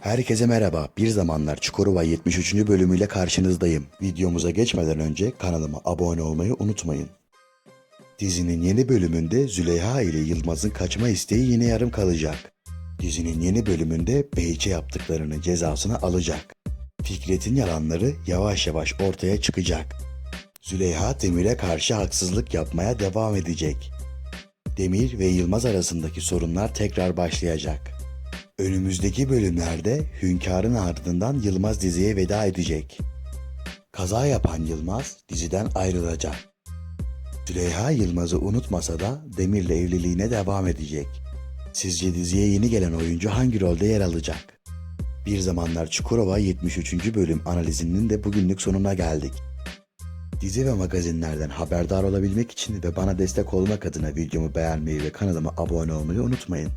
Herkese merhaba. Bir zamanlar Çukurova 73. bölümüyle karşınızdayım. Videomuza geçmeden önce kanalıma abone olmayı unutmayın. Dizinin yeni bölümünde Züleyha ile Yılmaz'ın kaçma isteği yine yarım kalacak. Dizinin yeni bölümünde Beyçe yaptıklarının cezasını alacak. Fikret'in yalanları yavaş yavaş ortaya çıkacak. Züleyha Demir'e karşı haksızlık yapmaya devam edecek. Demir ve Yılmaz arasındaki sorunlar tekrar başlayacak. Önümüzdeki bölümlerde Hünkar'ın ardından Yılmaz diziye veda edecek. Kaza yapan Yılmaz diziden ayrılacak. Züleyha Yılmaz'ı unutmasa da Demir'le evliliğine devam edecek. Sizce diziye yeni gelen oyuncu hangi rolde yer alacak? Bir zamanlar Çukurova 73. bölüm analizinin de bugünlük sonuna geldik. Dizi ve magazinlerden haberdar olabilmek için ve bana destek olmak adına videomu beğenmeyi ve kanalıma abone olmayı unutmayın.